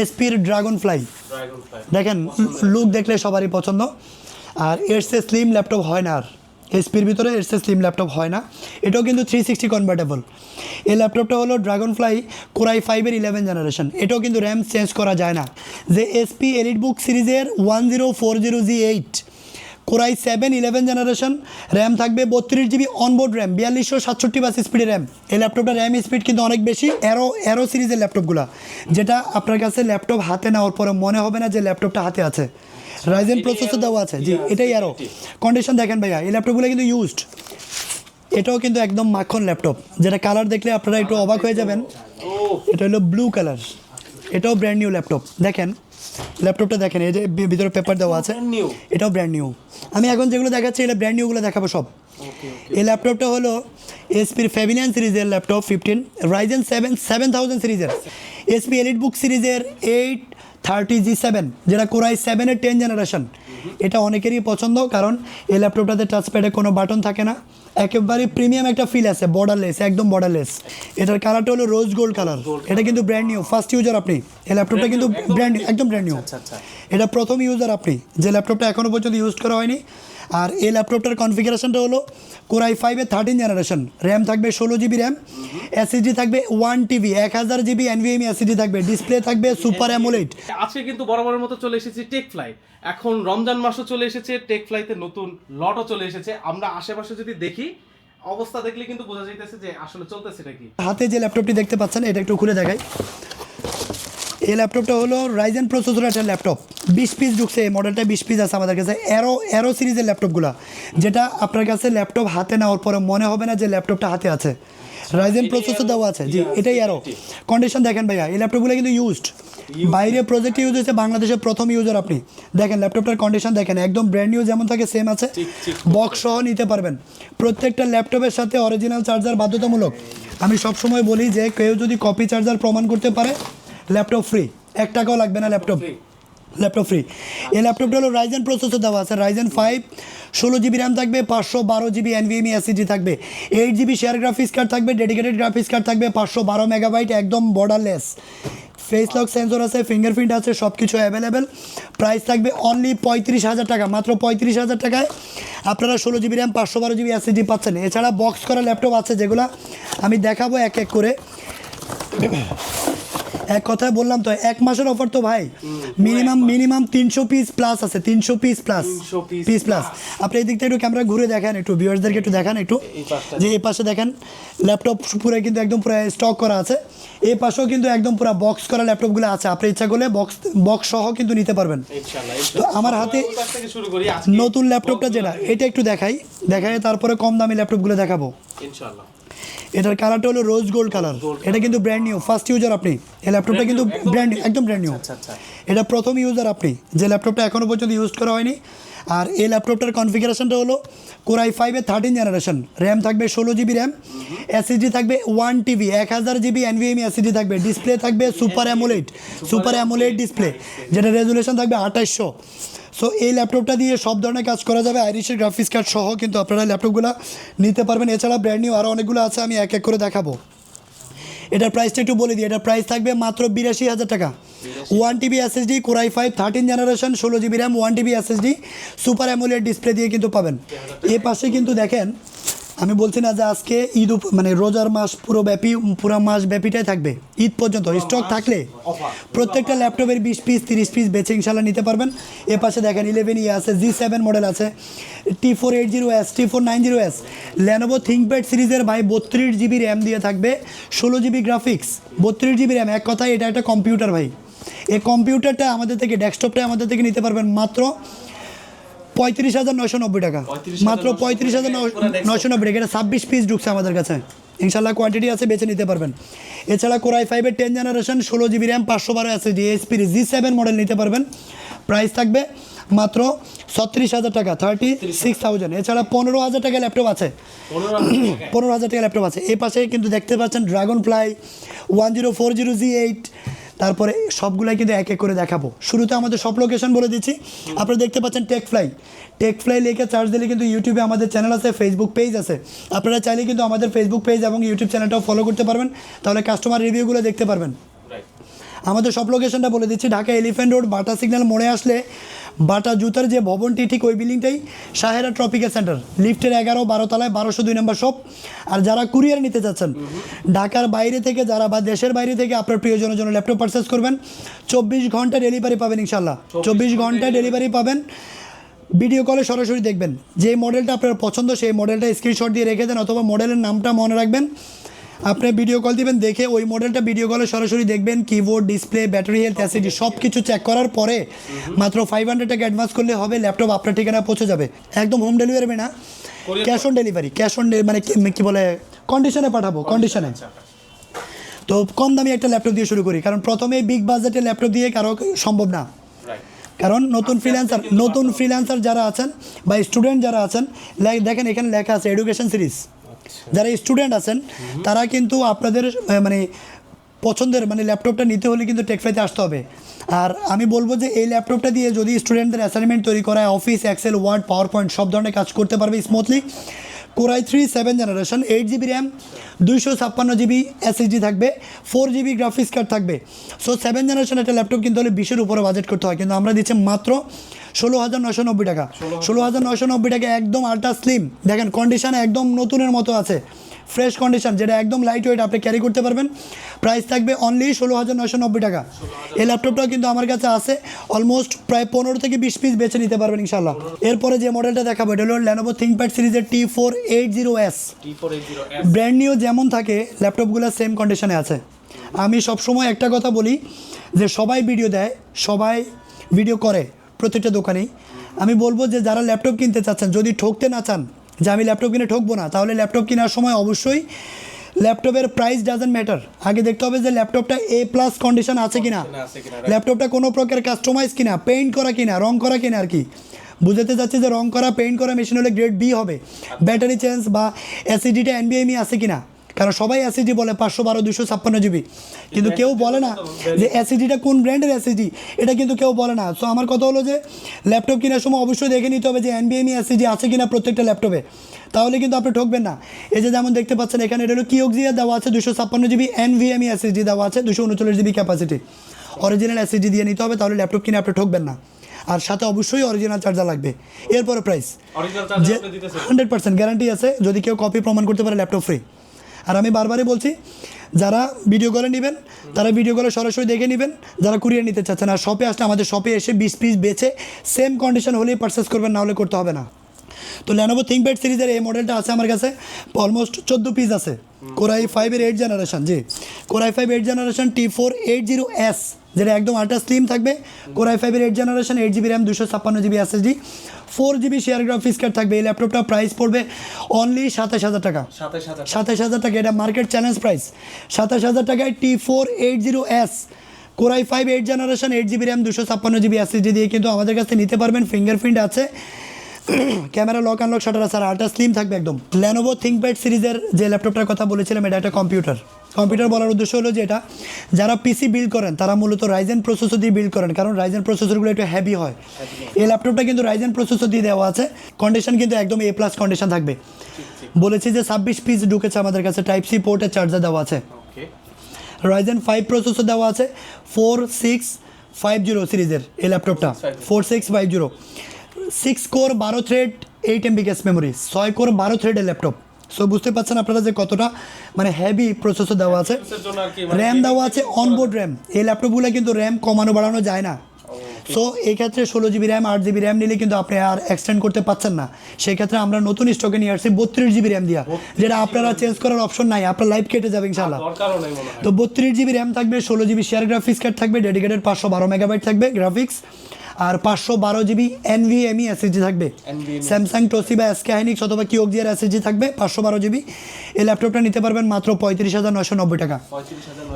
এসপির dragon fly দেখেন look দেখলে সবারই পছন্দ। আর এরসে স্লিম ল্যাপটপ হয় না আর। এসপির ভিতরে এরসে স্লিম ল্যাপটপ হয় না। এটাও কিন্তু থ্রি সিক্সটি কনভার্টেবল এই ল্যাপটপটা হলো ড্রাগন ফ্লাই কোরাই ফাইভের ইলেভেন জেনারেশন এটাও কিন্তু র্যাম চেঞ্জ করা যায় না। যে এসপি এলিট বুক সিরিজের one zero four zero G eight Core i seven eleven generation RAM থাকবে বত্রিশ জিবি অনবোর্ড র্যাম বিয়াল্লিশশো সাতষট্টি বাস স্পিডের র্যাম এই ল্যাপটপটা র্যাম স্পিড কিন্তু অনেক বেশি অ্যারো অ্যারো সিরিজের ল্যাপটপগুলো যেটা আপনার কাছে ল্যাপটপ হাতে নেওয়ার পরে মনে হবে না যে ল্যাপটপটা হাতে আছে। রাইজেন প্রসেসর দেওয়া আছে জি এটাই অ্যারো কন্ডিশন দেখেন ভাইয়া এই ল্যাপটপগুলো কিন্তু ইউজড এটাও কিন্তু একদম মাখন ল্যাপটপ যেটা কালার দেখলে আপনারা একটু অবাক হয়ে যাবেন এটা হলো ব্লু কালার এটাও ব্র্যান্ড নিউ ল্যাপটপ দেখেন ল্যাপটপটা দেখেন এই যে ভিতরে পেপার দেওয়া আছে এটাও ব্র্যান্ড নিউ আমি এখন যেগুলো দেখাচ্ছি এটা ব্র্যান্ড নিউগুলো দেখাবো সব। এই ল্যাপটপটা হলো এসপির ফেভিনিয়ান সিরিজের laptop fifteen Ryzen seven seven thousand সিরিজের এসপি এলিট বুক সিরিজের এইট থার্টি জি সেভেন যেটা কোরাই সেভেনের টেন জেনারেশন এটা অনেকেরই পছন্দ কারণ এই ল্যাপটপটাতে টাচপ্যাডে কোনো বাটন থাকে না। একেবারে প্রিমিয়াম একটা ফিল আছে বর্ডারলেস একদম বর্ডারলেস এটার কালারটা হলো রোজ গোল্ড কালার এটা কিন্তু ব্র্যান্ড নিউ ফার্স্ট ইউজার আপনি। এই ল্যাপটপটা কিন্তু ব্র্যান্ড একদম ব্র্যান্ড নিউ আচ্ছা আচ্ছা। এটা প্রথম ইউজার আপনি যে ল্যাপটপটা এখনও পর্যন্ত ইউজ করা হয়নি। আর এই ল্যাপটপটার কনফিগারেশনটা হলো কোরাই ফাইভের থার্টিন জেনারেশন র্যাম থাকবে ষোলো জিবি র্যাম এসএসডি থাকবে ওয়ান টিভি এক হাজার জিবি এনভিএমই এসএসডি থাকবে ডিসপ্লে থাকবে সুপার অ্যামোলেড আজকে কিন্তু বরাবরের মতো চলে এসেছি টেক ফ্লাই এখন রমজান মাসও চলে এসেছে টেক ফ্লাইতে নতুন লটও চলে এসেছে। আমরা আশেপাশে যদি দেখি অবস্থা দেখলে কিন্তু বোঝা যাইতেছে যে আসলে চলতেছে নাকি হাতে যে ল্যাপটপটি দেখতে পাচ্ছেন এটা একটু খুলে দেখাই। এই ল্যাপটপটা হলো রাইজেন প্রসেসর একটা ল্যাপটপ বিশ পিস ঢুকছে এই মডেলটা বিশ পিস আছে আমাদের কাছে। অ্যারো অ্যারো সিরিজের ল্যাপটপগুলো যেটা আপনার কাছে ল্যাপটপ হাতে নেওয়ার পরে মনে হবে না যে ল্যাপটপটা হাতে আছে। রাইজেন প্রসেসর দেওয়া আছে। জি এটাই অ্যারো কন্ডিশন দেখেন ভাইয়া এই ল্যাপটপগুলো কিন্তু ইউজড বাইরে প্রজেক্ট ইউজ হয়েছে বাংলাদেশের প্রথম ইউজার আপনি। দেখেন ল্যাপটপটার কন্ডিশন দেখেন একদম ব্র্যান্ড নিউ যেমন থাকে সেম আছে। বক্স সহ নিতে পারবেন। প্রত্যেকটা ল্যাপটপের সাথে অরিজিনাল চার্জার বাধ্যতামূলক। আমি সবসময় বলি যে কেউ যদি কপি চার্জার প্রমাণ করতে পারে ল্যাপটপ ফ্রি। এক টাকাও লাগবে না ল্যাপটপ। Laptop free. এই ল্যাপটপটা হলো রাইজেন প্রসেসর দেওয়া আছে। রাইজেন ফাইভ ষোলো জিবি র্যাম থাকবে পাঁচশো বারো জিবি এনভিএমই এসিজি থাকবে eight GB share graphics card থাকবে ডেডিকেটেড গ্রাফিক্স কার্ড থাকবে পাঁচশো বারো মেগাবাইট একদম বর্ডারলেস ফেস লক সেন্সর আছে ফিঙ্গারপ্রিন্ট আছে সব কিছু অ্যাভেলেবেল প্রাইস থাকবে অনলি পঁয়ত্রিশ হাজার টাকা মাত্র পঁয়ত্রিশ হাজার টাকায়। আপনারা ষোলো জিবি র্যাম পাঁচশো বারো জিবি এসিজি পাচ্ছেন। এছাড়া বক্স করা ল্যাপটপ আছে যেগুলো আমি দেখাবো এক এক করে। এক কথায় বললাম তো এক মাসের অফার তো ভাই। মিনিমাম মিনিমাম তিনশো পিস প্লাস আছে তিনশো পিস প্লাস পিস প্লাস আপনি এই দিক থেকে একটু ক্যামেরা ঘুরে দেখেন একটু ভিউয়ার্সদেরকে একটু দেখান একটু যে এই পাশে দেখেন ল্যাপটপ পুরো কিন্তু একদম পুরো স্টক করা আছে। এই পাশেও কিন্তু একদম পুরো বক্স করা ল্যাপটপগুলো আছে। আপনি ইচ্ছা করলে বক্স বক্স সহ কিন্তু নিতে পারবেন। তো আমার হাতে নতুন ল্যাপটপটা যেটা এটা একটু দেখাই। দেখাই তারপরে কম দামি ল্যাপটপগুলো দেখাবো। ইনশাআল্লাহ। এটার কালারটা হলো রোজ গোল্ড কালার এটা কিন্তু ব্র্যান্ড নিউ ফার্স্ট ইউজার আপনি এই ল্যাপটপটা কিন্তু ব্র্যান্ড একদম ব্র্যান্ড নিউ আচ্ছা আচ্ছা এটা প্রথম ইউজার আপনি যে ল্যাপটপটা এখনও পর্যন্ত ইউজ করা হয়নি। আর এই ল্যাপটপটার কনফিগারেশনটা হলো কোরাই ফাইভের থার্টিন জেনারেশন র্যাম থাকবে ষোলো জিবি র্যাম এসএসডি থাকবে ওয়ান টিভি এক হাজার জিবি এনভিএমই এসএসডি থাকবে। ডিসপ্লে থাকবে super AMOLED super AMOLED display যেটা রেজুলেশন থাকবে আঠাশশো সো এই ল্যাপটপটা দিয়ে সব ধরনের কাজ করা যাবে। আইরিশের গ্রাফিক্স কার্ড সহ কিন্তু আপনারা ল্যাপটপগুলো নিতে পারবেন। এছাড়া ব্র্যান্ড নিউ আরও অনেকগুলো আছে, আমি এক এক করে দেখাবো। এটার প্রাইসটা একটু বলে দিই। এটার প্রাইস থাকবে মাত্র বিরাশি হাজার টাকা। One TB SSD Core i five thirteen generation ষোলো GB RAM one TB SSD super AMOLED display দিয়ে কিন্তু পাবেন। এ পাশে কিন্তু দেখেন আমি বলছি না যে আজকে ঈদ মানে রোজার মাস পুরো ব্যাপী পুরো মাস ব্যাপীটাই থাকবে। ঈদ পর্যন্ত স্টক থাকলে প্রত্যেকটা ল্যাপটপের বিশ পিস তিরিশ পিস বেছে ইনশাল্লাহ নিতে পারবেন। এ পাশে দেখেন ইলেভেন ইয়ে আছে জি সেভেন মডেল আছে T four eight zero S T four nine zero S Lenovo ThinkPad সিরিজের ভাই বত্রিশ জিবি র্যাম দিয়ে থাকবে ষোলো জিবি গ্রাফিক্স বত্রিশ জিবি র্যাম এক কথায় এটা একটা কম্পিউটার ভাই। এই কম্পিউটারটা আমাদের থেকে ডেস্কটপটা আমাদের থেকে নিতে পারবেন মাত্র পঁয়ত্রিশ হাজার নয়শো নব্বই টাকা। মাত্র পঁয়ত্রিশ হাজার। নশো নব্বই টাকা। এটা ছাব্বিশ পিস ঢুকছে আমাদের কাছে। ইনশাল্লাহ কোয়ান্টিটি আছে বেছে নিতে পারবেন। এছাড়া কোরাই ফাইভের টেন জেনারেশন ষোলো জিবি র্যাম পাঁচশো বারো আছে এসপির জি সেভেন মডেল নিতে পারবেন। প্রাইস থাকবে মাত্র ছত্রিশ হাজার টাকা থার্টি সিক্স থাউজেন্ড এছাড়া পনেরো হাজার টাকা ল্যাপটপ আছে। পনেরো হাজার টাকা। পনেরো হাজার টাকা ল্যাপটপ আছে। এই পাশে কিন্তু দেখতে পাচ্ছেন Dragonfly one zero four zero G eight তারপরে সবগুলাই কিন্তু এক এক করে দেখাবো। শুরুতে আমাদের সব লোকেশন বলে দিচ্ছি। আপনারা দেখতে পাচ্ছেন টেক ফ্লাই টেক ফ্লাই লিখে চার্জ দিলে কিন্তু ইউটিউবে আমাদের চ্যানেল আছে ফেসবুক পেজ আছে। আপনারা চাইলে কিন্তু আমাদের ফেসবুক পেজ এবং ইউটিউব চ্যানেলটাও ফলো করতে পারবেন। তাহলে কাস্টমার রিভিউগুলো দেখতে পারবেন। আমাদের সব লোকেশনটা বলে দিচ্ছি। Dhaka Elephant Road Bata signal মোড়ে আসলে বাটা জুতার যে ভবনটি ঠিক ওই বিল্ডিংটাই সাহেরা ট্রপিক্যাল সেন্টার। লিফটের এগারো বারো তলায় বারোশো দুই নম্বর শপ। আর যারা কুরিয়ার নিতে যাচ্ছেন ঢাকার বাইরে থেকে যারা বা দেশের বাইরে থেকে আপনার প্রিয়জনের জন্য ল্যাপটপ পারচেস করবেন চব্বিশ ঘণ্টা ডেলিভারি পাবেন ইনশাল্লাহ চব্বিশ ঘণ্টা ডেলিভারি পাবেন। ভিডিও কলে সরাসরি দেখবেন। যে মডেলটা আপনার পছন্দ সেই মডেলটা স্ক্রিনশট দিয়ে রেখে দেন অথবা মডেলের নামটা মনে রাখবেন। আপনি ভিডিও কল দিবেন দেখে ওই মডেলটা ভিডিও কলে সরাসরি দেখবেন keyboard display battery health SSD সব কিছু চেক করার পরে মাত্র ফাইভ হান্ড্রেড টাকা অ্যাডভান্স করলে হবে ল্যাপটপ আপনার ঠিকানা পৌঁছে যাবে। একদম হোম ডেলিভারি না cash on delivery cash on মানে কি- কি বলে কন্ডিশনে পাঠাবো কন্ডিশনে তো কম দামি একটা ল্যাপটপ দিয়ে শুরু করি কারণ প্রথমে বিগ বাজেটের ল্যাপটপ দিয়ে কারও সম্ভব না। কারণ নতুন ফ্রিল্যান্সার নতুন ফ্রিল্যান্সার যারা আছেন বা স্টুডেন্ট যারা আছেন দেখেন এখানে লেখা আছে এডুকেশন সিরিজ যারা স্টুডেন্ট আছেন, তারা কিন্তু আপনাদের মানে পছন্দের মানে ল্যাপটপটা নিতে হলে কিন্তু টেকফাইতে আসতে হবে। আর আমি বলব যে এই ল্যাপটপটা দিয়ে যদি স্টুডেন্টদের অ্যাসাইনমেন্ট তৈরি করায় office Excel Word PowerPoint সব ধরনের কাজ করতে পারবে smoothly Core i three seven generation eight GB RAM দুইশো ছাপ্পান্ন জিবি এসএসডি থাকবে ফোর জিবি গ্রাফিক্স কার্ড থাকবে। সো সেভেন জেনারেশন একটা ল্যাপটপ কিন্তু হলে বিশের উপরে বাজেট করতে হয়। কিন্তু আমরা দিচ্ছি মাত্র ষোলো হাজার নশো নব্বই টাকা। ষোলো হাজার নশো নব্বই টাকা একদম আল্ট্রা স্লিম দেখেন কন্ডিশন একদম নতুনের মতো আছে। ফ্রেশ কন্ডিশন যেটা একদম লাইট ওয়েট আপনি ক্যারি করতে পারবেন। প্রাইস থাকবে অনলি ষোলো হাজার নশো নব্বই টাকা। এই ল্যাপটপটাও কিন্তু আমার কাছে আছে। অলমোস্ট প্রায় পনেরো থেকে বিশ পিস বেছে নিতে পারবেন ইনশাল্লাহ এরপরে যে মডেলটা দেখাবো এটা হলো ল্যানোভো থিঙ্কপ্যাড সিরিজের T four eight zero S brand new যেমন থাকে ল্যাপটপগুলো সেম কন্ডিশনে আছে। আমি সবসময় একটা কথা বলি যে সবাই ভিডিও দেয় সবাই ভিডিও করে প্রত্যেকটা দোকানেই। আমি বলব যে যারা ল্যাপটপ কিনতে চাচ্ছেন যদি ঠকতে না চান যে আমি ল্যাপটপ কিনে ঠকবো না তাহলে ল্যাপটপ কেনার সময় অবশ্যই ল্যাপটপের প্রাইস ডাজেন্ট ম্যাটার আগে দেখতে হবে যে ল্যাপটপটা এ প্লাস কন্ডিশন আছে কিনা। ল্যাপটপটা কোনো প্রকার কাস্টমাইজ কিনা পেইন্ট করা কিনা রং করা কিনা আর কি। বুঝাতে চাচ্ছি যে রং করা পেইন্ট করা মেশিন হলে গ্রেড বি হবে। ব্যাটারি চেঞ্জ বা অ্যাসিডিটা এনবিএমই আছে কিনা। কারণ সবাই অ্যাসিডি বলে পাঁচশো বারো দুশো ছাপ্পান্ন জিবি কিন্তু কেউ বলে না যে অ্যাসিডিটা কোন ব্র্যান্ডের অ্যাসিডি এটা কিন্তু কেউ বলে না। সো আমার কথা হলো যে ল্যাপটপ কেনার সময় অবশ্যই দেখে নিতে হবে যে এনবিএমই অ্যাসিডি আছে কিনা প্রত্যেকটা ল্যাপটপে তাহলে কিন্তু আপনি ঠকবেন না। এই যে যেমন দেখতে পাচ্ছেন এখানে এটা হলো কিওক্সিয়া দেওয়া আছে দুশো ছাপ্পান্ন জিবি এনভিএমই অ্যাসিডি দেওয়া আছে দুশো উনচল্লিশ জিবি ক্যাপাসিটি অরিজিনাল অ্যাসিডি দিয়ে নিতে হবে তাহলে ল্যাপটপ কিনে আপনি ঠকবেন না। আর সাথে অবশ্যই অরিজিনাল চার্জার লাগবে। এরপরে প্রাইস হান্ড্রেড পার্সেন্ট গ্যারান্টি আছে যদি কেউ কপি প্রমাণ করতে পারে ল্যাপটপ ফ্রি আর আমি বারবারই বলছি, যারা ভিডিও কলে নেবেন, তারা ভিডিও কলে সরাসরি দেখে নেবেন, যারা কুরিয়ার নিতে চাচ্ছেন। আর শপে আসলে আমাদের শপে এসে বিশ পিস বেছে সেম কন্ডিশন হলেই পারচেস করবেন না হলে করতে হবে না। তো ল্যানোভো থিঙ্কপ্যাড সিরিজের এই মডেলটা আছে আমার কাছে অলমোস্ট চোদ্দ পিস আছে। কোরাই ফাইভের eight generation G. Core i five eight generation T four eight zero S যেটা একদম আল্ট্রা স্লিম থাকবে। কোরাই ফাইভের eight generation eight GB RAM দুশো ছাপ্পান্ন GB SSD four GB share graphics card থাকবে এই ল্যাপটপটা প্রাইস পড়বে অনলি সাতাশ হাজার টাকা। সাতাশ হাজার টাকা। এটা মার্কেট চ্যালেঞ্জ প্রাইস সাতাশ হাজার টাকায় T four eight zero S Core i five eight generation eight GB RAM দুশো ছাপ্পান্ন জিবি এসএসডি দিয়ে কিন্তু আমাদের কাছে নিতে পারবেন ফিঙ্গারপ্রিন্ট আছে। ক্যামেরা লক আনলক শাটার আছে আর আল্ট্রা স্লিম থাকবে একদম। ল্যানোভো থিঙ্কপ্যাড সিরিজের যে ল্যাপটপটার কথা বলেছিলাম এটা একটা কম্পিউটার কম্পিউটার বলার উদ্দেশ্য হলো যে এটা যারা পিসি বিল্ড করেন তারা মূলত রাইজেন প্রসেসর দিয়ে বিল্ড করেন কারণ রাইজেন প্রসেসরগুলো একটু হ্যাভি হয়। এই ল্যাপটপটা কিন্তু রাইজেন প্রসেসর দিয়ে দেওয়া আছে। কন্ডিশন কিন্তু একদম এ প্লাস কন্ডিশন থাকবে। বলেছি যে ছাব্বিশ পিস ঢুকেছে আমাদের কাছে টাইপ সি পোর্টের চার্জার দেওয়া আছে। রাইজেন ফাইভ প্রসেসর দেওয়া আছে ফোর সিক্স ফাইভ জিরো সিরিজের এই ল্যাপটপটা four six five zero six core বারো thread eight MB cache memory ছয় কোর বারো থ্রেডের ল্যাপটপ সো বুঝতে পারছেন আপনারা যে কতটা মানে হেভি প্রসেসর দেওয়া আছে। কি মানে র্যাম দেওয়া আছে অনবোর্ড র্যাম এই ল্যাপটপগুলো কিন্তু র্যাম কমানো বাড়ানো যায় না। সো এই ক্ষেত্রে ষোলো জিবি র্যাম আট জিবি র্যাম নিলে কিন্তু আপনি আর এক্সটেন্ড করতে পারছেন না। সেই ক্ষেত্রে আমরা নতুন স্টকে নিয়ে আসছি বত্রিশ জিবি র্যাম দিয়া। যেটা আপনারা চেঞ্জ করার অপশন নাই আপনার লাইফ কেটে যাবে ইনশাল্লাহ তো বত্রিশ জিবি র্যাম থাকবে ষোলো জিবি শেয়ার গ্রাফিক্স কার্ড থাকবে ডেডিকেটেড পাঁচশো বারো মেগাবাইট থাকবে গ্রাফিক্স আর পাঁচশো বারো জিবি এনভিএমই এসএসডি থাকবে। স্যামসাং টসি বা এসকে হাইনিক্স অথবা কিওকজিয়ার এসএসডি থাকবে পাঁচশো বারো জিবি। এই ল্যাপটপটা নিতে পারবেন মাত্র পঁয়ত্রিশ হাজার নশো নব্বই টাকা।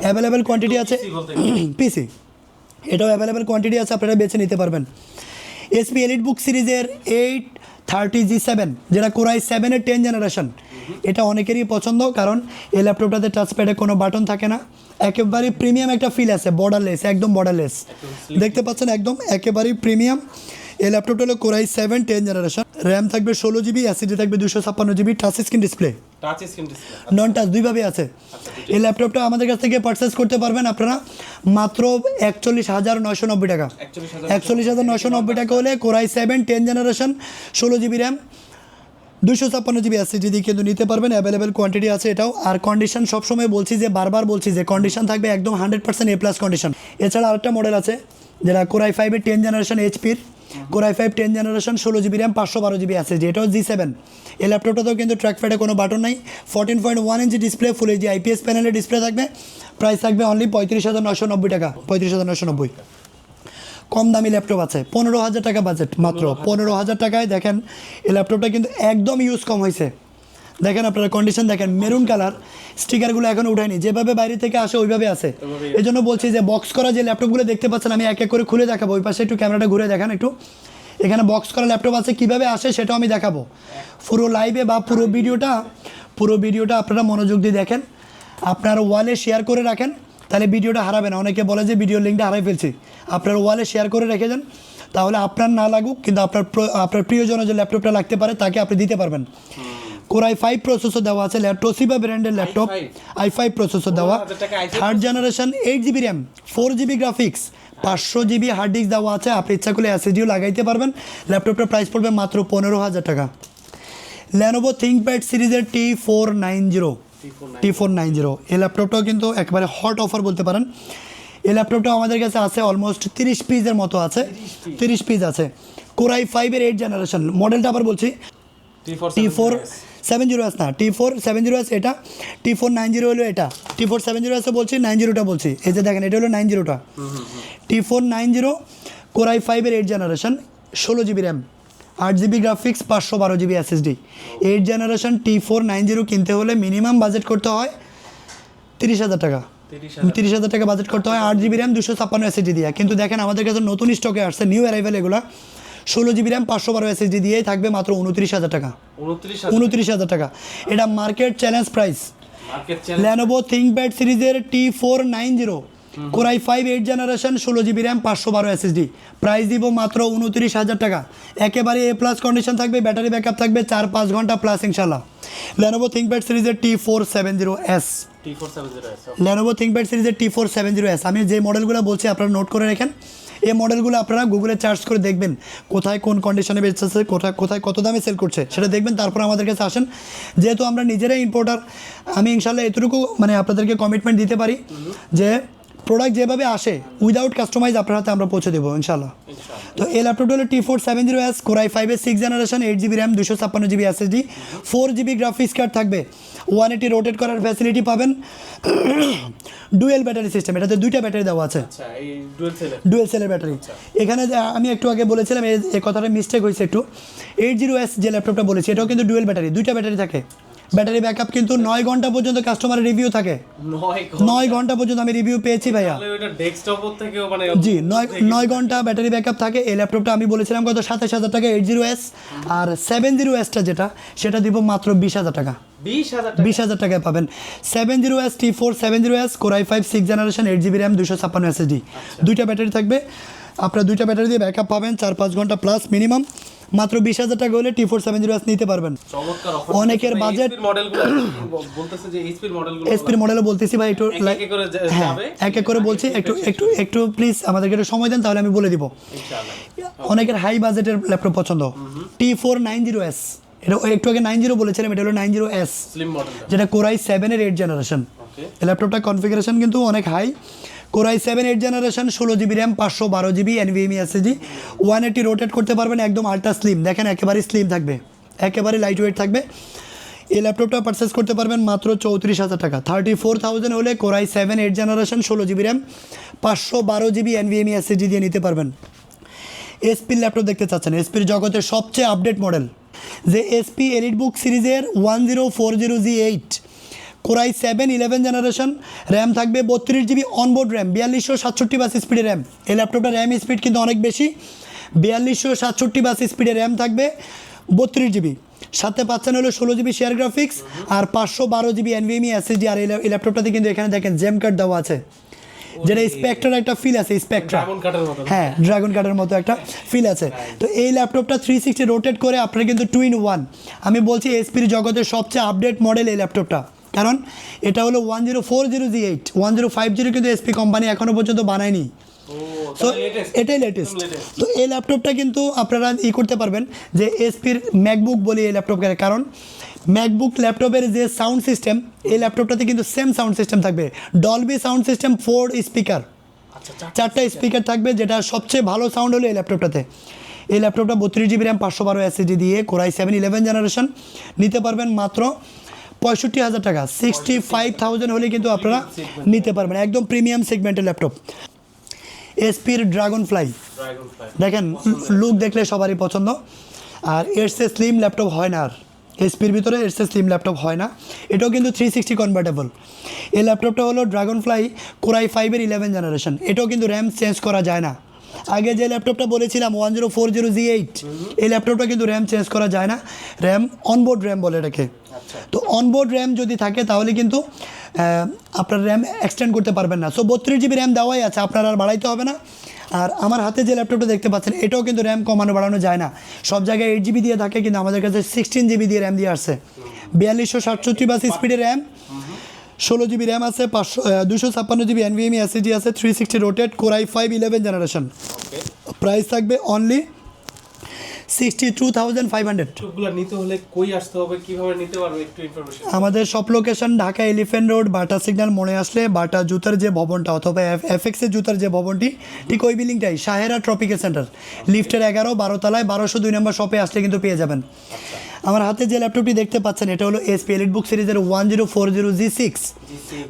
অ্যাভেলেবেল কোয়ান্টিটি আছে পিসি এটাও অ্যাভেলেবেল কোয়ান্টিটি আছে আপনারা বেছে নিতে পারবেন। এসপি এলিট বুক সিরিজের এইট থার্টি জি সেভেন যেটা কোরাই সেভেনের টেন জেনারেশন। এটা অনেকেরই পছন্দ কারণ এই ল্যাপটপটাতে টাচপ্যাডে কোনো বাটন থাকে না। একেবারে প্রিমিয়াম একটা ফিল আছে বর্ডারলেস একদম বর্ডারলেস দেখতে পাচ্ছেন একদম একেবারেই প্রিমিয়াম এই ল্যাপটপটা হলো Core i seven ten generation RAM থাকবে ষোলো জিবি অ্যাসিডি থাকবে দুশো ছাপ্পান্ন GB touch screen display touch screen display non touch দুইভাবে আছে। এই ল্যাপটপটা আমাদের কাছ থেকে পারচেস করতে পারবেন আপনারা মাত্র একচল্লিশ হাজার নয়শো নব্বই টাকা। একচল্লিশ হাজার নয়শো নব্বই টাকা। হলে Core i seven ten generation ষোলো জিবি র্যাম দুশো ছাপ্পান্ন জিবি এসএসডি কিন্তু নিতে পারবেন। অ্যাভেলেবেল কোয়ান্টিটি আছে এটাও। আর কন্ডিশন সবসময় বলছি যে বারবার বলছি যে কন্ডিশন থাকবে একদম hundred percent A plus condition এছাড়া আরেকটা মডেল আছে যেটা কোরাই ফাইভের ten generation এইচপির Core i five ten generation ষোলো জিবি র্যাম পাঁচশো বারো জিবি এসএসডি এটাও জি সেভেন এই ল্যাপটপটাতেও কিন্তু ট্র্যাক প্যাডে কোনো বাটন নাই। Fourteen point one inch display full HD IPS প্যানেলের ডিসপ্লে থাকবে। প্রাইস থাকবে অনলি পঁয়ত্রিশ হাজার নশো নব্বই টাকা পঁয়ত্রিশ হাজার নশো নব্বই। কম দামি ল্যাপটপ আছে পনেরো হাজার টাকা বাজেট মাত্র পনেরো হাজার। টাকায় দেখেন এই ল্যাপটপটা কিন্তু একদম ইউজ কম হয়েছে দেখেন আপনারা কন্ডিশন দেখেন মেরুন কালার স্টিকারগুলো এখনও উঠায়নি। যেভাবে বাইরে থেকে আসে ওইভাবে আছে। এই জন্য বলছি যে বক্স করা যে ল্যাপটপগুলো দেখতে পাচ্ছেন আমি এক এক করে খুলে দেখাবো। ওই পাশে একটু ক্যামেরাটা ঘুরে দেখান একটু। এখানে বক্স করা ল্যাপটপ আছে কীভাবে আসে সেটাও আমি দেখাবো। পুরো লাইভে বা পুরো ভিডিওটা পুরো ভিডিওটা আপনারা মনোযোগ দিয়ে দেখেন। আপনার ওয়ালে শেয়ার করে রাখেন তাহলে ভিডিওটা হারাবে না। অনেকে বলে যে ভিডিও লিঙ্কটা হারাই ফেলছি। আপনার ওয়ালে শেয়ার করে রেখে যান তাহলে আপনার না লাগুক কিন্তু আপনার আপনার প্রিয়জনের যে ল্যাপটপটা লাগতে পারে তাকে আপনি দিতে পারবেন। কোরাই ফাইভ প্রসেসর দেওয়া আছে টোসিবা ব্র্যান্ডের ল্যাপটপ আই ফাইভ প্রসেসর দেওয়া। 15,000 টাকা i5 third generation eight GB RAM four GB graphics পাঁচশো জিবি হার্ড ডিস্ক দেওয়া আছে আপনি ইচ্ছা করলে এসএসডিও লাগাইতে পারবেন। ল্যাপটপটার প্রাইস পড়বে মাত্র পনেরো হাজার টাকা। ল্যানোভো থিঙ্কপ্যাড সিরিজের T four nine zero T four nine zero এই ল্যাপটপটাও কিন্তু একবারে হট অফার বলতে পারেন। এই ল্যাপটপটাও আমাদের কাছে আছে অলমোস্ট তিরিশ পিসের মতো আছে। তিরিশ পিস। আছে। কোরাই ফাইভের এইট জেনারেশন মডেলটা আবার বলছি। T four seven zero S না T four seven zero S এটা টি ফোর নাইন জিরো হলো এটা টি ফোর সেভেন জিরো এসও বলছি নাইন জিরোটা বলছি। এই যে দেখেন এটা হলো nine জিরোটা T. Four nine zero Core i ফাইভের এইট জেনারেশন ষোলো জিবি র্যাম আট জিবি গ্রাফিক্স পাঁচশো বারো GB SSD eight generation T four nine zero কিনতে হলে মিনিমাম বাজেট করতে হয় তিরিশ হাজার টাকা। তিরিশ হাজার টাকা বাজেট করতে হয় আট জিবি র্যাম দুশো ছাপ্পান্ন এসএসডি দিয়ে। কিন্তু দেখেন আমাদের কাছে নতুন স্টকে আসছে নিউ অ্যারাইভেল এগুলো। ষোলো জিবি র্যাম পাঁচশো বারো এস এসএসডি দিয়েই থাকবে মাত্র উনত্রিশ হাজার টাকা। উনত্রিশ হাজার টাকা। এটা market challenge price Lenovo ThinkPad সিরিজের T four nine zero Core i five eight generation ষোলো জিবি র্যাম পাঁচশো বারো এস এসএসডি। প্রাইস দিব মাত্র উনত্রিশ হাজার টাকা। একেবারে এ প্লাস কন্ডিশন থাকবে ব্যাটারি ব্যাকআপ থাকবে চার পাঁচ ঘণ্টা প্লাস ইনশাল্লাহ ল্যানোভো থিঙ্কপ্যাড সিরিজের T four seven zero S Lenovo ThinkPad সিরিজের T four seven zero S আমি যে মডেলগুলো বলছি আপনারা নোট করে রাখেন। এই মডেলগুলো আপনারা গুগলে চার্জ করে দেখবেন। কোথায় কোন কন্ডিশনে বেচতেছে কোথায় কোথায় কত দামে সেল করছে, সেটা দেখবেন, তারপর আমাদের কাছে আসেন। যেহেতু আমরা নিজেরাই ইম্পোর্টার আমি ইনশাল্লাহ এতটুকু মানে আপনাদেরকে কমিটমেন্ট দিতে পারি যে প্রোডাক্ট যেভাবে আসে উইদাউট কাস্টমাইজ আপনার হাতে আমরা পৌঁছে দেবো ইনশাল্লাহ তো এই ল্যাপটপটা হলো T four seven zero S Core i ফাইভের six generation eight GB RAM দুশো ছাপ্পান্ন GB SSD four GB graphics card থাকবে। ওয়ান এইটি রোটেট করার ফ্যাসিলিটি পাবেন। ডুয়েল ব্যাটারি সিস্টেম এটাতে দুইটা ব্যাটারি দেওয়া আছে। ডুয়েল সেলের ব্যাটারি এখানে আমি একটু আগে বলেছিলাম এই এই কথাটা মিস্টেক হয়েছে একটু। এইট জিরো এস যে ল্যাপটপটা বলেছি এটাও কিন্তু ডুয়েল ব্যাটারি দুইটা ব্যাটারি থাকে। ব্যাটারি ব্যাকআপ কিন্তু নয় ঘণ্টা পর্যন্ত কাস্টমারের রিভিউ থাকে। নয় ঘণ্টা। পর্যন্ত আমি রিভিউ পেয়েছি ভাইয়া। মানে জি নয় নয় ঘণ্টা ব্যাটারি ব্যাকআপ থাকে। এই ল্যাপটপটা আমি বলেছিলাম কত? সাতাশ হাজার টাকা এইট জিরো এস আর সেভেন জিরো এসটা যেটা সেটা দিব মাত্র বিশ হাজার টাকা। বিশ হাজার টাকা? টাকায় পাবেন। Seven zero S T four seven zero S Core i five six generation eight GB RAM দুশো ছাপ্পান্ন এসএসডি দুইটা ব্যাটারি থাকবে। আপনার দুইটা ব্যাটারি দিয়ে ব্যাকআপ পাবেন চার পাঁচ ঘণ্টা প্লাস মিনিমাম মাত্র বিশ হাজার টাকা হলে T four seven zero S নিতে পারবেন। অনেকের মডেলগুলো এসপির মডেলও বলতেছি ভাই একটু এক এক করে হ্যাঁ এক এক করে বলছি একটু একটু একটু প্লিজ আমাদেরকে একটু সময় দেন তাহলে আমি বলে দিব। অনেকের হাই বাজেটের ল্যাপটপ পছন্দ। T four nine zero S এটা একটু আগে নাইন জিরো বলেছিলাম এটা হলো নাইন জিরো এস যেটা কোরাই সেভেনের এইট জেনারেশন এই ল্যাপটপটা কনফিগারেশন কিন্তু অনেক high Core i seven eight generation ষোলো জিবি র্যাম পাঁচশো বারো GB NVMe SSD one eighty rotate করতে পারবেন একদম আল্ট্রা স্লিম দেখেন একেবারে স্লিম থাকবে, একেবারে লাইট ওয়েট থাকবে। এই ল্যাপটপটা পারচেস করতে পারবেন মাত্র চৌত্রিশ হাজার টাকা। থার্টি ফোর থাউজেন্ড হলে Core i seven eight generation ষোলো জিবি র্যাম পাঁচশো বারো জিবি এনভিএমই এসএসডি দিয়ে নিতে পারবেন। এসপির ল্যাপটপ দেখতে চাচ্ছেন। এসপির জগতের সবচেয়ে আপডেট মডেল যে এসপি এলিট বুক সিরিজের one zero four zero G eight Core i seven eleven generation RAM থাকবে বত্রিশ জিবি অনবোর্ড র্যাম বিয়াল্লিশশো সাতষট্টি বাস স্পিডের র্যাম এই ল্যাপটপটার র্যাম স্পিড কিন্তু অনেক বেশি বিয়াল্লিশশো সাতষট্টি বাস স্পিডের র্যাম থাকবে বত্রিশ জিবি সাথে পাচ্ছেন হলো ষোলো জিবি শেয়ার গ্রাফিক্স আর পাঁচশো বারো জিবি এনভিএমই এসএসডি আর এই ল্যাপটপটাতে কিন্তু এখানে দেখেন জেম কার্ড দেওয়া আছে। যেটা স্পেক্ট্রার একটা ফিল আছে স্পেক্ট্রা হ্যাঁ ড্রাগন কার্ডের মতো একটা ফিল আছে। তো এই ল্যাপটপটা থ্রি সিক্সটি রোটেট করে আপনার কিন্তু টু ইন ওয়ান আমি বলছি এসপির জগতের সবচেয়ে আপডেট মডেল এই ল্যাপটপটা কারণ এটা হলো one zero four zero G eight one zero five zero কিন্তু এসপি কোম্পানি এখনও পর্যন্ত বানায়নি। সো এটাই লেটেস্ট তো এই ল্যাপটপটা কিন্তু আপনারা ই করতে পারবেন যে এসপির ম্যাকবুক বলি এই ল্যাপটপকে কারণ ম্যাকবুক ল্যাপটপের যে সাউন্ড সিস্টেম এই ল্যাপটপটাতে কিন্তু সেম সাউন্ড সিস্টেম থাকবে। Dolby sound system four speaker চারটা চারটা স্পিকার থাকবে যেটা সবচেয়ে ভালো সাউন্ড হলো এই ল্যাপটপটাতে এই ল্যাপটপটা বত্রিশ জিবি র্যাম পাঁচশো বারো এসএসডি দিয়ে কোরাই সেভেন ইলেভেন জেনারেশন নিতে পারবেন মাত্র পঁয়ষট্টি হাজার টাকা। সিক্সটি ফাইভ থাউজেন্ড হলে কিন্তু আপনারা নিতে পারবেন। একদম প্রিমিয়াম সেগমেন্টের ল্যাপটপ এসপির ড্রাগন ফ্লাই দেখেন লুক দেখলে সবারই পছন্দ। আর এরসে স্লিম ল্যাপটপ হয় না আর। এসপির ভিতরে এর সে স্লিম ল্যাপটপ হয় না। এটাও কিন্তু থ্রি সিক্সটি কনভার্টেবল এই ল্যাপটপটা হলো ড্রাগন ফ্লাই কোরাই ফাইভের ইলেভেন জেনারেশন এটাও কিন্তু র্যাম চেঞ্জ করা যায় না। আগে যে ল্যাপটপটা বলেছিলাম one zero four zero G eight এই ল্যাপটপটা কিন্তু র্যাম চেঞ্জ করা যায় না। র্যাম অনবোর্ড র্যাম বলে এটাকে। তো অনবোর্ড র্যাম যদি থাকে তাহলে কিন্তু আপনার র্যাম এক্সটেন্ড করতে পারবেন না। সো বত্রিশ জিবি র্যাম দেওয়াই আছে আপনার আর বাড়াইতে হবে না। আর আমার হাতে যে ল্যাপটপটা দেখতে পাচ্ছেন এটাও কিন্তু র্যাম কমানো বাড়ানো যায় না। সব জায়গায় এইট জিবি দিয়ে থাকে কিন্তু আমাদের কাছে সিক্সটিন জিবি দিয়ে র্যাম দিয়ে আসছে। বিয়াল্লিশশো সাতষট্টি বাস স্পিডের র্যাম ষোলো জিবি র্যাম আছে পাঁচশো দুশো ছাপ্পান্ন জিবি এনভিএমই এসএসডি আছে three sixty rotated Core i five eleven generation price থাকবে only sixty two thousand five hundred নিতে হলে কই আসতে হবে কীভাবে নিতে পারবে একটু ইনফরমেশন আমাদের সব location Dhaka Elephant Road Bata signal মনে আসলে বাটা জুতার যে ভবনটা অথবা এফএক্সের জুতার যে ভবনটি ঠিক ওই বিল্ডিংটাই সাহেরা ট্রপিক্যাল সেন্টার লিফটের এগারো বারো তলায় বারোশো দুই নম্বর শপে আসলে কিন্তু পেয়ে যাবেন। আমার হাতে যে ল্যাপটপটি দেখতে পাচ্ছেন, এটা হলো এসপি এলিট বুক সিরিজের one zero four zero G six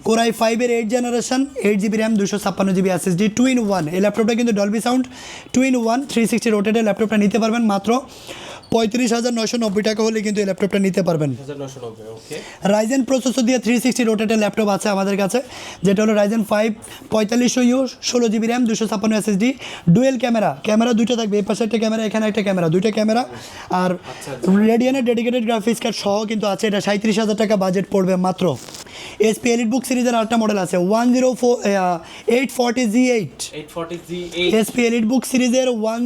Core i ফাইভের eight generation eight GB RAM দুশো ছাপ্পান্ন GB SSD two in one এই ল্যাপটপটা কিন্তু Dolby sound two in one three sixty রোটেটের ল্যাপটপটা নিতে পারবেন মাত্র পঁয়ত্রিশ হাজার নয়শো নব্বই টাকা হলে কিন্তু এই ল্যাপটপটা নিতে পারবেন। রাইজেন প্রসেসর দিয়ে থ্রি সিক্সটি রোটেটের ল্যাপটপ আছে আমাদের কাছে যেটা হলো রাইজেন ফাইভ পঁয়তাল্লিশশো ইউ ষোলো জিবি র্যাম দুশো ছাপ্পান্ন এসএসডি ডুয়েল ক্যামেরা ক্যামেরা দুটো থাকবে এই পাশে একটা ক্যামেরা এখানে একটা ক্যামেরা দুইটা ক্যামেরা আর রেডিয়ানের ডেডিকেটেড গ্রাফিক্স কার্ড সহ কিন্তু আছে এটা সাঁত্রিশ হাজার টাকা বাজেট পড়বে মাত্র। এসপি এলিট বুক সিরিজের আরেকটা মডেল আছে one zero four eight forty G eight HP Elite Book সিরিজের one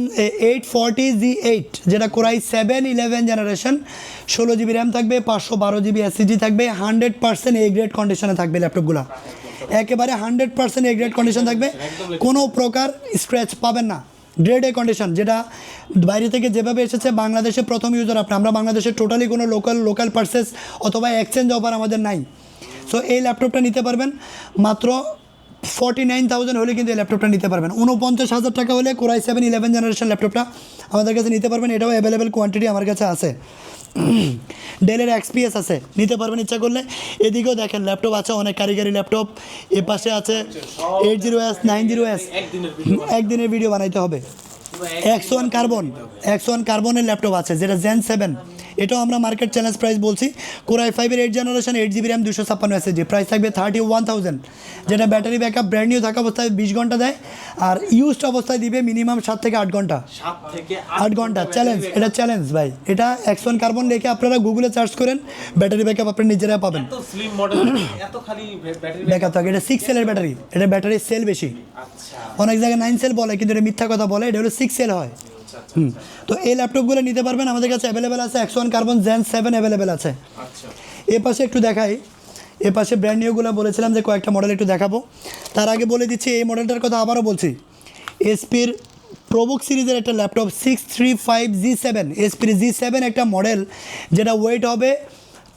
eight forty G eight যেটা Core i seven eleven generation ষোলো জিবি র্যাম থাকবে, পাঁচশো বারো জিবি এসএসডি থাকবে হান্ড্রেড পার্সেন্ট এ গ্রেড কন্ডিশনে থাকবে ল্যাপটপগুলো একেবারে hundred percent A grade condition থাকবে। কোনো প্রকার স্ক্র্যাচ পাবেন না। গ্রেড এ কন্ডিশন যেটা বাইরে থেকে যেভাবে এসেছে, বাংলাদেশে প্রথম ইউজার আপনি। আমরা বাংলাদেশে টোটালি কোনো লোকাল লোকাল পার্সেস অথবা এক্সচেঞ্জ অফার আমাদের নাই। সো এই ল্যাপটপটা নিতে পারবেন। মাত্র ফর্টি নাইন থাউজেন্ড হলে কিন্তু এই ল্যাপটপটা নিতে পারবেন। উনপঞ্চাশ হাজার টাকা হলে কোরাই সেভেন ইলেভেন জেনারেশন ল্যাপটপটা আমাদের কাছে নিতে পারবেন। এটাও অ্যাভেলেবেল কোয়ান্টিটি আমার কাছে আছে। ডেলের এক্সপিএস আছে। নিতে পারবেন ইচ্ছা করলে। এদিকেও দেখেন ল্যাপটপ আছে অনেক কারিগরি ল্যাপটপ এ পাশে আছে eight zero S nine zero S একদিনের ভিডিও একদিনের ভিডিও বানাইতে হবে। X one carbon X one কার্বনের ল্যাপটপ আছে যেটা জেন সেভেন এটাও আমরা মার্কেট চ্যালেঞ্জ প্রাইস বলছি। কোরাই ফাইভের eight generation eight GB RAM দুশো ছাপ্পান্ন এসএসডি প্রাইস থাকবে থার্টি ওয়ান থাউজেন্ড যেটা ব্যাটারি ব্যাকআপ ব্র্যান্ড নিউ থাকা অবস্থায় বিশ ঘণ্টা দেয়। আর ইউজড অবস্থায় দিবে মিনিমাম সাত থেকে আট ঘণ্টা। আট ঘণ্টা চ্যালেঞ্জ এটা চ্যালেঞ্জ ভাই। এটা এক্স ওয়ান কার্বন লিখে আপনারা গুগলে সার্চ করেন ব্যাটারি ব্যাকআপ আপনারা নিজেরা পাবেন। ব্যাকআপ থাকে এটা সিক্স সেলের ব্যাটারি এটা ব্যাটারির সেল বেশি। আচ্ছা। অনেক জায়গায় নাইন সেল বলে কিন্তু এটা মিথ্যা কথা বলে এটা হলো সিক্স সেল হয়। হুম তো এই ল্যাপটপগুলো নিতে পারবেন আমাদের কাছে অ্যাভেলেবেল আছে একশো one carbon gen seven available আছে। আচ্ছা। এ পাশে একটু দেখাই এ পাশে ব্র্যান্ড নিউগুলো বলেছিলাম যে কয়েকটা মডেল একটু দেখাবো। তার আগে বলে দিচ্ছি এই মডেলটার কথা আবারও বলছি এসপির প্রবুক সিরিজের একটা laptop six three five G seven এসপির জি সেভেন একটা মডেল যেটা ওয়েট হবে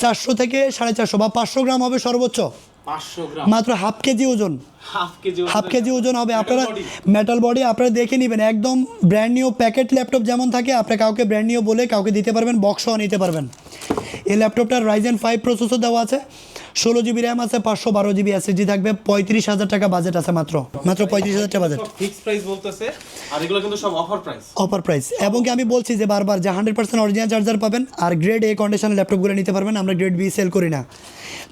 চারশো থেকে সাড়ে চারশো বা পাঁচশো গ্রাম হবে সর্বোচ্চ। মাত্র হাফ কেজি ওজন। হাফ কেজি ওজন হবে। আপনারা। মেটাল বডি আপনারা দেখে নেবেন। একদম ব্র্যান্ড নিউ প্যাকেট ল্যাপটপ যেমন থাকে আপনি কাউকে ব্র্যান্ড নিউ বলে কাউকে দিতে পারবেন বক্সও নিতে পারবেন। এই ল্যাপটপটার রাইজেন ফাইভ প্রসেসর দেওয়া আছে। ষোলো জিবি র্যাম আছে পাঁচশো বারো জিবি এসএসডি থাকবে পঁয়ত্রিশ হাজার টাকা বাজেট আছে মাত্র। মাত্র পঁয়ত্রিশ হাজার টাকা বাজেট ফিক্স প্রাইস বলতেছে আর এগুলো কিন্তু সব অফার প্রাইস অফার প্রাইস এবং কি আমি বলছি যে বারবার যে হান্ড্রেড পার্সেন্ট অরিজিনাল চার্জার পাবেন আর গ্রেড এ কন্ডিশনের ল্যাপটপগুলো নিতে পারবেন আমরা গ্রেড বি সেল করি না।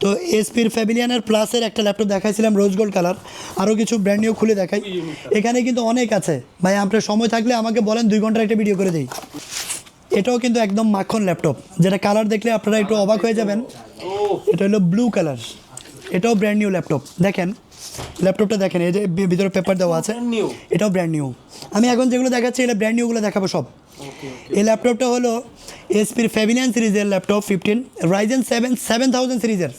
তো এসপির ফ্যাবিলিয়ানের প্লাসের একটা ল্যাপটপ দেখাইছিলাম রোজ গোল্ড কালার আরও কিছু ব্র্যান্ড নিউ খুলে দেখাই। এখানে কিন্তু অনেক আছে। ভাই আপনার সময় থাকলে আমাকে বলেন দুই ঘণ্টার একটা ভিডিও করে দিই। এটাও কিন্তু একদম মাখন ল্যাপটপ যেটা কালার দেখলে আপনারা একটু অবাক হয়ে যাবেন। এটা হলো ব্লু কালার এটাও ব্র্যান্ড নিউ ল্যাপটপ দেখেন ল্যাপটপটা দেখেন এই যে ভিতরে পেপার দেওয়া আছে। এটাও ব্র্যান্ড নিউ আমি এখন যেগুলো দেখাচ্ছি এটা ব্র্যান্ড নিউগুলো দেখাবো সব। এই ল্যাপটপটা হলো এসপির ফেভিনিয়ান সিরিজের laptop fifteen Ryzen seven seven thousand সিরিজের।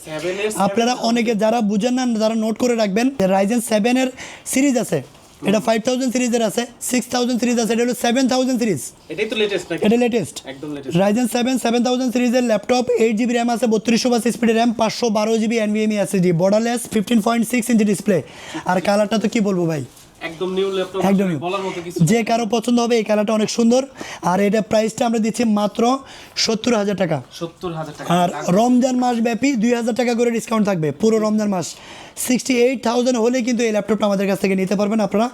আপনারা অনেকে যারা বুঝেন না যারা নোট করে রাখবেন রাইজেন সেভেনের সিরিজ আছে। এটা ফাইভ থাউজেন্ড সিরিজের আছে সিক্স থাউজেন্ড সিরিজ আছে এটা হলো সেভেন থাউজেন্ড সিরিজ এটাই তো লেটেস্ট নাকি? এটা লেটেস্ট একদম latest Ryzen seven seven thousand সিরিজের ল্যাপটপ এইট জিবি র্যাম আছে বত্রিশশো বাস স্পিডের র্যাম পাঁচশো বারো GB NVMe G borderless fifteen point six inch display আর কালারটা তো কি বলব ভাই? একদম নিউ ল্যাপটপ একদম বলার মতো কিছু যে কারও পছন্দ হবে এই কালারটা অনেক সুন্দর। আর এটা প্রাইসটা আমরা দিচ্ছি মাত্র সত্তর হাজার টাকা। সত্তর হাজার টাকা। আর রমজান মাস ব্যাপী দুই হাজার টাকা করে ডিসকাউন্ট থাকবে পুরো রমজান মাস। সিক্সটি এইট থাউজেন্ড হলে কিন্তু এই ল্যাপটপটা আমাদের কাছ থেকে নিতে পারবেন আপনারা।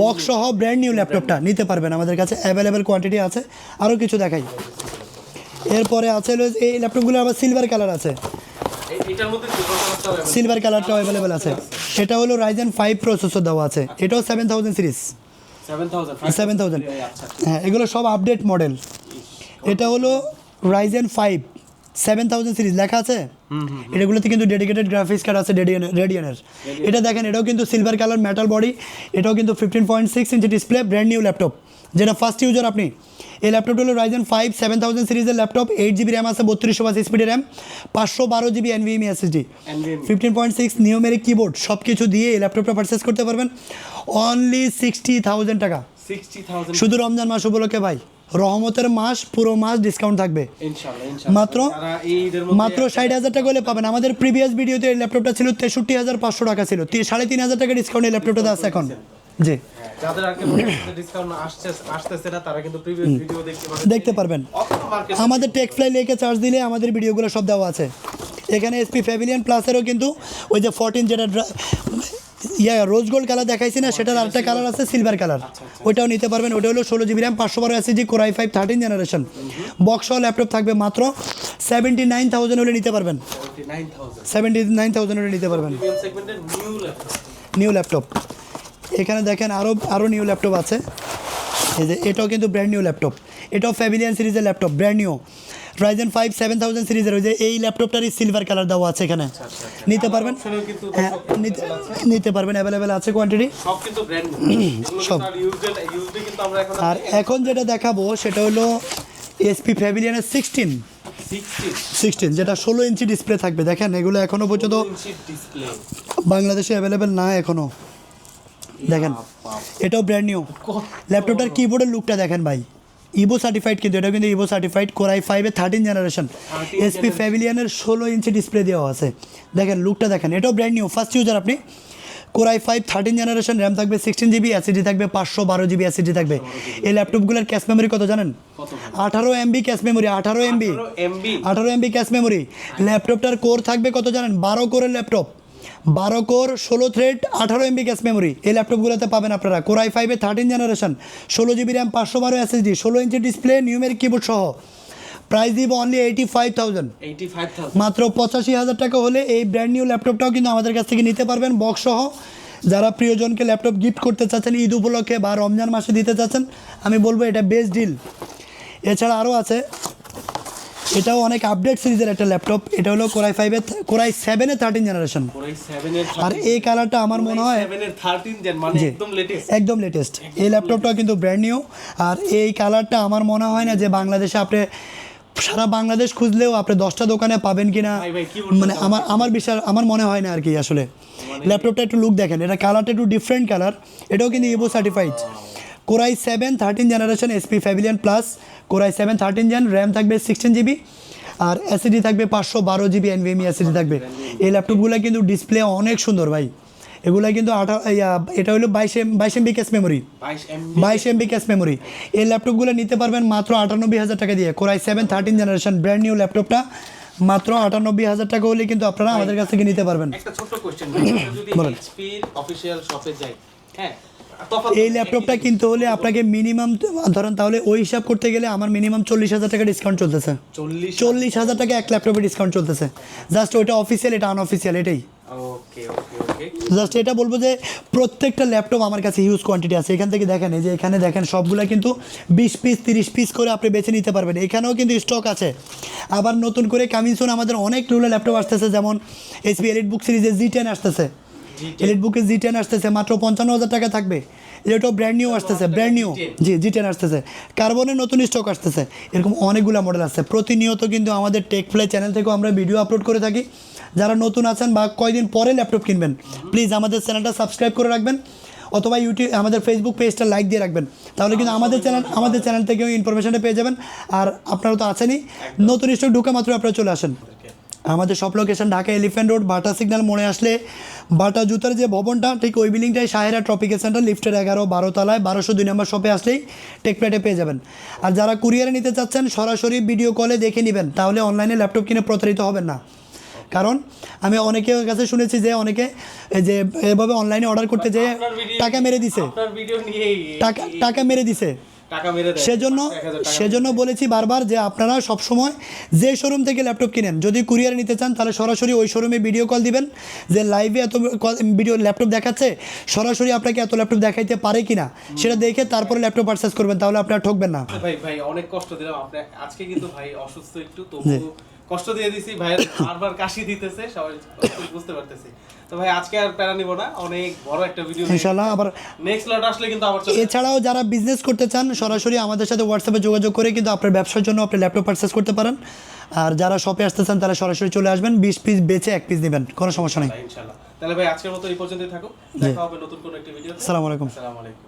বক্স সহ ব্র্যান্ড নিউ ল্যাপটপটা নিতে পারবেন আমাদের কাছে। অ্যাভেলেবেল কোয়ান্টিটি আছে। আরও কিছু দেখাই। এরপরে আছে এই ল্যাপটপগুলো আবার সিলভার কালার আছে। সিলভার কালারটাও অ্যাভেলেবেল আছে। এটা হলো রাইজেন ফাইভ প্রসেসর দেওয়া আছে। এটাও seven thousand series 7000 seven thousand হ্যাঁ এগুলো সব আপডেট মডেল এটা হলো Ryzen five seven thousand series লেখা আছে? এটাগুলোতে কিন্তু ডেডিকেটেড গ্রাফিক্স কার্ড আছে রেডিয়ানের এটা দেখেন এটাও কিন্তু সিলভার কালার মেটাল বডি এটাও কিন্তু fifteen point six inch display brand new laptop যেটা ফার্স্ট ইউজার আপনি। এই ল্যাপটপটা হলো রাইজেন ফাইভ সেভেন থাউজেন্ড সিরিজের ল্যাপটপ এইট জিবি র্যাম আছে বত্রিশশো বাস স্পিডের র্যাম পাঁচশো বারো GB NVMe SSD fifteen point six numeric keyboard সব কিছু দিয়ে এই ল্যাপটপটা পারচেস করতে পারবেন। অনলি সিক্সটি থাউজেন্ড টাকা। শুধু রমজান মাস উপলক্ষে ভাই। রহমতের মাস পুরো মাস ডিসকাউন্ট থাকবে। মাত্র মাত্র ষাট হাজার টাকা হলে পাবেন। আমাদের প্রিভিয়াস ভিডিওতে এই ল্যাপটপটা ছিল তেষট্টি হাজার পাঁচশো টাকা ছিল। সাড়ে তিন হাজার টাকা ডিসকাউন্ট এই ল্যাপটপটা আছে এখন। জি। হ্যাঁ, ভিডিও দেখতে পারবেন। আমাদের টেকফ্লাই লেকে চার্জ দিলে আমাদের ভিডিওগুলো সব দেওয়া আছে। এখানে এসপি ফ্যাভিলিয়ান প্লাসেরও কিন্তু ওই যে ফোরটিন যেটা ইয়া রোজ গোল্ড কালার দেখাইছি না সেটার আরেকটা কালার আছে সিলভার কালার ওইটাও নিতে পারবেন ওটা হলো ষোলো জিবি র্যাম পাঁচশো বারো SSD Core i five thirteen generation box laptop থাকবে মাত্র সেভেন্টি নাইন থাউজেন্ড হলে নিতে পারবেন। সেভেন্টি নাইন থাউজেন্ড হলে নিতে পারবেন। নিউ ল্যাপটপ নিউ ল্যাপটপ এখানে দেখেন আরও আরও নিউ ল্যাপটপ আছে। এই যে এটাও কিন্তু ব্র্যান্ড নিউ ল্যাপটপ এটাও ফ্যামিলিয়ান সিরিজের laptop brand new Ryzen five seven thousand সিরিজের ওই যে এই ল্যাপটপটারই সিলভার কালার দেওয়া আছে এখানে। নিতে পারবেন? হ্যাঁ নিতে পারবেন অ্যাভেলেবেল আছে কোয়ান্টিটি সব। আর এখন যেটা দেখাবো সেটা হলো এসপি ফ্যামিলিয়ানের সিক্সটিন সিক্সটিন যেটা ষোলো ইঞ্চি ডিসপ্লে থাকবে। দেখেন এগুলো এখনও পর্যন্ত বাংলাদেশে অ্যাভেলেবেল না এখনও দেখেন এটাও ব্র্যান্ড নিউ ল্যাপটপটার কিবোর্ডের লুকটা দেখেন ভাই। ইভো সার্টিফাইড কিন্তু এটা কিন্তু ইভো সার্টিফাইড কোরাই ফাইভের থার্টিন জেনারেশন এসপি ফ্যাভিলিয়ানের ষোলো ইঞ্চি ডিসপ্লে দেওয়া আছে। দেখেন লুকটা দেখেন এটাও ব্র্যান্ড নিউ ফার্স্ট ইউজার আপনি। Core i five thirteen generation RAM থাকবে সিক্সটিন জিবি অ্যাসিডি থাকবে পাঁচশো বারো জিবি অ্যাসিডি থাকবে। এই ল্যাপটপগুলোর ক্যাশ মেমোরি কত জানেন? আঠারো এমবি ক্যাশ মেমোরি আঠারো এমবি আঠারো এমবি ক্যাশ মেমোরি ল্যাপটপটার কোর থাকবে কত জানেন? বারো কোরের ল্যাপটপ বারো কোর ষোলো থ্রেড আঠারো এমবি ক্যাশ মেমোরি এই ল্যাপটপগুলোতে পাবেন আপনারা। কোরাই ফাইভে থার্টিন জেনারেশন ষোলো জিবি র্যাম পাঁচশো বারো এসএসডি ষোলো ইঞ্চি ডিসপ্লে নিউমের কিবোর্ড সহ। প্রাইস দিব অনলি এইটি ফাইভ থাউজেন্ড 85000 মাত্র পঁচাশি হাজার টাকা হলে এই ব্র্যান্ড নিউ ল্যাপটপটাও কিন্তু আমাদের কাছ থেকে নিতে পারবেন বক্স সহ। যারা প্রিয়জনকে ল্যাপটপ গিফট করতে চাচ্ছেন ঈদ উপলক্ষে বা রমজান মাসে দিতে চাচ্ছেন আমি বলব এটা বেস্ট ডিল এছাড়া আরও আছে। এটাও অনেক আপডেট সিরিজের একটা ল্যাপটপ এটা হলো কোরাই ফাইভের কোরাই সেভেন সেভেনের থার্টিন জেনারেশন কোরাই 7 এর আর এই কালারটা আমার মনে হয় 7 এর 13 জেন মানে। একদম লেটেস্ট এই ল্যাপটপটাও কিন্তু ব্র্যান্ড নিউ আর এই কালারটা আমার মনে হয় না যে বাংলাদেশে আপনি সারা বাংলাদেশ খুঁজলেও আপনি দশটা দোকানে পাবেন কিনা? মানে আমার আমার বিশ্বাস আমার মনে হয় না আর কি আসলে। ল্যাপটপটা একটু লুক দেখেন। এটা কালারটা একটু ডিফারেন্ট কালার এটাও কিন্তু Evo certified Core i seven thirteen generation HP Pavilion plus Core i seven thirteen gen RAM থাকবে সিক্সটিন জিবি আর এসিডি থাকবে পাঁচশো বারো জিবি এনভিএমই এসিডি থাকবে। এই ল্যাপটপগুলো কিন্তু ডিসপ্লে অনেক সুন্দর ভাই। এগুলো কিন্তু আঠা এটা হলো বাইশ এম বাইশ এমবি ক্যাশ মেমোরি 22 বাইশ এমবি ক্যাশ মেমোরি এই ল্যাপটপগুলো নিতে পারবেন মাত্র আটানব্বই হাজার টাকা দিয়ে। Core i seven thirteen generation brand new ল্যাপটপটা মাত্র আটানব্বই হাজার টাকা হলে কিন্তু আপনারা আমাদের কাছ থেকে নিতে পারবেন। একটা যদি বলেন। এইচপি শপে যাই হ্যাঁ এই ল্যাপটপটা কিনতে হলে আপনাকে মিনিমাম ধরেন তাহলে ওই হিসাব করতে গেলে আমার মিনিমাম চল্লিশ হাজার টাকা ডিসকাউন্ট চলতেছে। চল্লিশ হাজার? টাকা এক ল্যাপটপে ডিসকাউন্ট চলতেছে। জাস্ট ওইটা অফিসিয়াল এটা আনঅফিসিয়াল এটাই। জাস্ট এটা বলব যে প্রত্যেকটা ল্যাপটপ আমার কাছে হিউজ কোয়ান্টিটি আছে। এখান থেকে দেখেন এই যে এখানে দেখেন সবগুলা কিন্তু বিশ পিস তিরিশ পিস করে আপনি বেছে নিতে পারবেন। এখানেও কিন্তু স্টক আছে। আবার নতুন করে কামিনসুন আমাদের অনেক রুলার ল্যাপটপ আসতেছে যেমন এসপি এলিট বুক সিরিজের জি টেন আসতেছে। G10 এলিট বুকে জি টেন আসতেছে মাত্র পঞ্চান্ন হাজার টাকা থাকবে। এটাও ব্র্যান্ড নিউ আসতেছে brand new G G ten আসতেছে। কার্বনের নতুন স্টক আসতেছে। এরকম অনেকগুলো মডেল আসছে প্রতিনিয়ত কিন্তু আমাদের টেক প্লে চ্যানেল থেকেও আমরা ভিডিও আপলোড করে থাকি। যারা নতুন আছেন বা কয়দিন পরে ল্যাপটপ কিনবেন প্লিজ আমাদের চ্যানেলটা সাবস্ক্রাইব করে রাখবেন। অথবা ইউটিউব আমাদের ফেসবুক পেজটা লাইক দিয়ে রাখবেন। তাহলে কিন্তু আমাদের চ্যানেল আমাদের চ্যানেল থেকেও ইনফরমেশনটা পেয়ে যাবেন। আর আপনারা তো আছেনই। নতুন স্টক ঢুকে মাত্র আপনারা চলে আসেন। আমাদের সব location Dhaka Elephant Road Bata signal মোড়ে আসলে বাটা জুতার যে ভবনটা ঠিক ওই বিল্ডিংটাই সাহেরা ট্রপিকের সেন্টার লিফটের এগারো বারো তলায় বারোশো দুই নম্বর শপে আসলেই টেকপ্লেটে পেয়ে যাবেন। আর যারা কুরিয়ারে নিতে চাচ্ছেন সরাসরি ভিডিও কলে দেখে নেবেন তাহলে অনলাইনে ল্যাপটপ কিনে প্রতারিত হবেন না। কারণ আমি অনেকের কাছে শুনেছি যে অনেকে যে এভাবে অনলাইনে অর্ডার করতে যেয়ে টাকা মেরে দিছে। টাকা টাকা মেরে দিছে। সেজন্য 500, 1000 টাকা সেজন্য বলেছি বারবার যে আপনারা সবসময় যে শোরুম থেকে ল্যাপটপ কিনেন যদি কুরিয়ার নিতে চান তাহলে সরাসরি ওই শোরুমে ভিডিও কল দিবেন যে লাইভে এত ভিডিও ল্যাপটপ দেখাচ্ছে সরাসরি আপনাকে এত ল্যাপটপ দেখাইতে পারে কিনা সেটা দেখে তারপরে ল্যাপটপ পারচেস করবেন তাহলে আপনারা ঠকবেন না। ভাই ভাই অনেক কষ্ট দিলাম আপনি আজকে কিন্তু ভাই অসুস্থ একটু তবু কষ্ট দিয়ে দিছি ভাই বারবার কাশি দিতেছে সবাই বুঝতে পারতেছি। তো ভাই আজকে আর প্যারা নিব না অনেক বড় একটা ভিডিও ইনশাল্লাহ আবার নেক্সট লট আসলে কিন্তু আবার এছাড়াও যারা বিজনেস করতে চান সরাসরি আমাদের সাথে হোয়াটসঅ্যাপে যোগাযোগ করে কিন্তু আপনার ব্যবসার জন্য আপনি ল্যাপটপ পারচেস করতে পারেন। আর যারা শপে আসতে চান তারা সরাসরি চলে আসবেন বিশ পিস বেচে এক পিস নেবেন কোনো সমস্যা নেই। ইনশাআল্লাহ। তাহলে ভাই আজকের মতো এই পর্যন্তই থাকুক দেখা হবে নতুন কোনো একটি ভিডিও আসসালামু আলাইকুম। আসসালামু আলাইকুম।